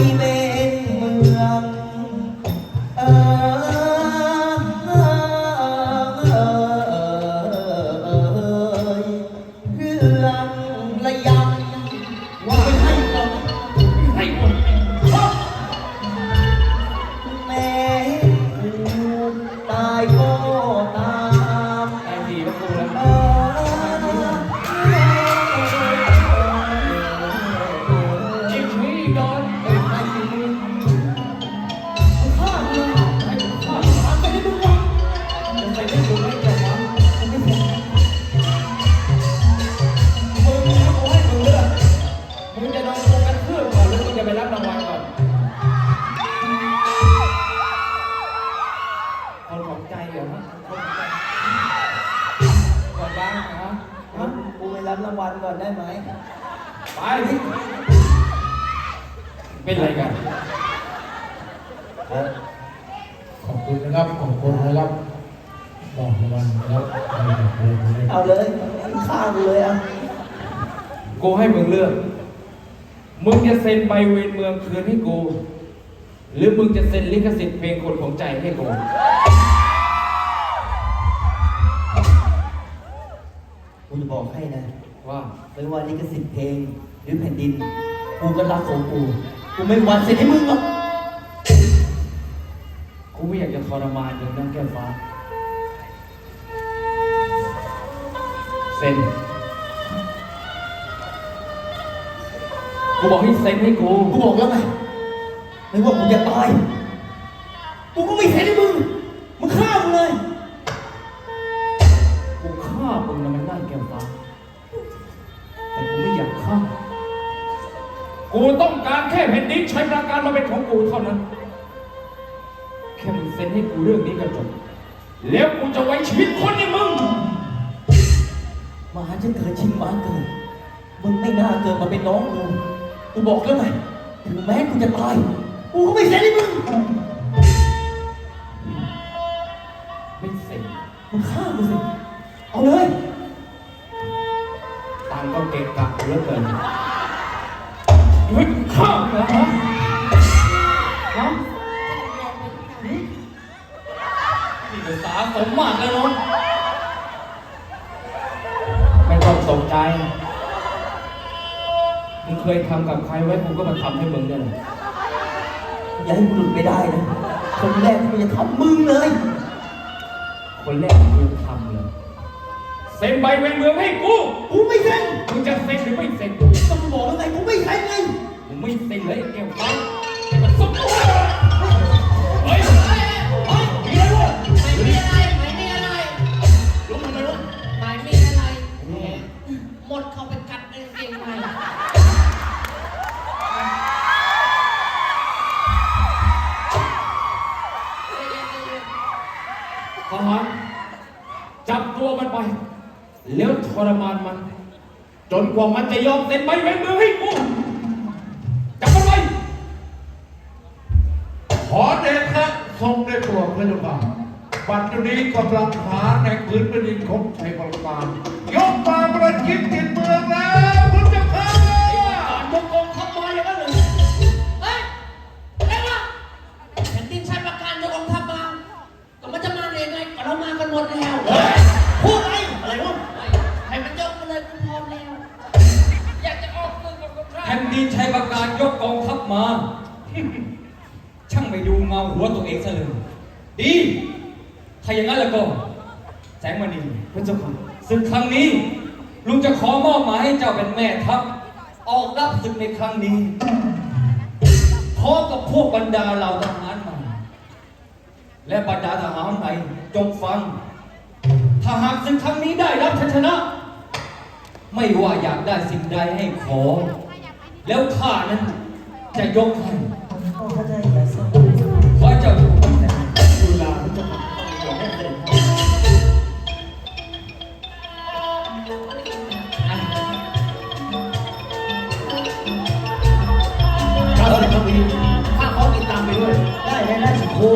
ไได้ไหมไปเป็นไรกันขอบคุณนะครับ ขอบคุณนะครับบอกรางวัลนะครับให้กับเพลงนี้เอาเลยข้ามเลยอะกูให้มึงเลือก มึงจะเซ็นใบเวรเมืองคืนให้กู หรือมึงจะเซ็นลิขสิทธิ์เพลงคนของใจให้กูกูจะบอกให้นะ ว่าไม่ว่าลิขสิทธิ์เพลงหรือแผ่นดิน กูก็รักของกู กูไม่หวันเสร็จให้มึงหรอก กูไม่อยากจะทรมานมึงนะแก้วฟ้า เซ็น กูบอกให้เซ็นให้กู กูบอกแล้วไงไม่ว่ากูจะตาย กูก็ไม่เห็นให้มึง กูต้องการแค่แผ่นดินใช้ประการมาเป็นของกูเท่านั้น แค่มึงเซ็นให้กูเรื่องนี้ก็จบ แล้วกูจะไว้ชีวิตคนอย่างมึงหมาจะเกิดชิงหมาเกิดมึงไม่น่าเกิดมาเป็นน้องกู กูบอกแล้วไงถึงแม้กูจะตาย กูก็ไม่เสร็จให้มึง ไม่เซ็นมึงฆ่ากูสิ เอาเลยตังค์ก็เก็บกักเหลือเกินเฮ้ยฆ่าเหรอฮะฮะนี่ก็สาสมมากแล้วเนาะไม่ต้องตกใจ มึงเคยทำกับใครไว้กูก็มาทำให้มึงเนี่ยแหละอย่าให้กูหลุดไปได้นะ คนแรกที่มันจะทำมึงเลย คนแรกกูทำเลยเซ็นใบเวรเมืองให้กู กูไม่เซ็น มึงจะเซ็นหรือไม่เซ็น ต้องบอกแล้วไง ดเขาไปกัดในเกงในทหารจับตัวมันไป แล้วทรมานมัน จนกว่ามันจะยอมเซ็นใบเวรเมือให้กูจับมันไปขอเดชะทรงได้โปรดพระเจ้าค่ะบัดนี้กำลังหาในพื้นแผ่นดินของไทยประการยก มาประชิดติดเมืองแล้วพระเจ้าค่ะยกกองทัพมาอย่างนั้นเลยเฮ้ยอะไรวะแผ่นดินชายประการยกองทัพมาก็มันจะมาได้ยังไงก็เรามากันหมดแล้วพูดอะไรอะไรวะเฮ้ให้มันยกมาเลยกูพร้อมแล้ว อยากจะออกมือกับกองทัพแผ่นดินชัยประการยกกองทัพมา ช่างไม่ดูเงาหัวตัวเองซะเลยดีถ้าอย่างนั้นแล้วก็แสงมณีพระเจ้าค่ะศึกครั้งนี้ ลุงจะขอมอบหมายให้เจ้าเป็นแม่ทัพออกรับศึกในครั้งนี้พร้อมกับพวกบรรดาเหล่าทหารใหม่และบรรดาทหารใหม่จงฟัง ถ้าหากศึกครั้งนี้ได้รับชัยชนะ ไม่ว่าอยากได้สิ่งใดให้ขอ แล้วข้านั้นจะยกให้ ถ้าเขาติดตามไปด้วย ได้ได้ไสิครู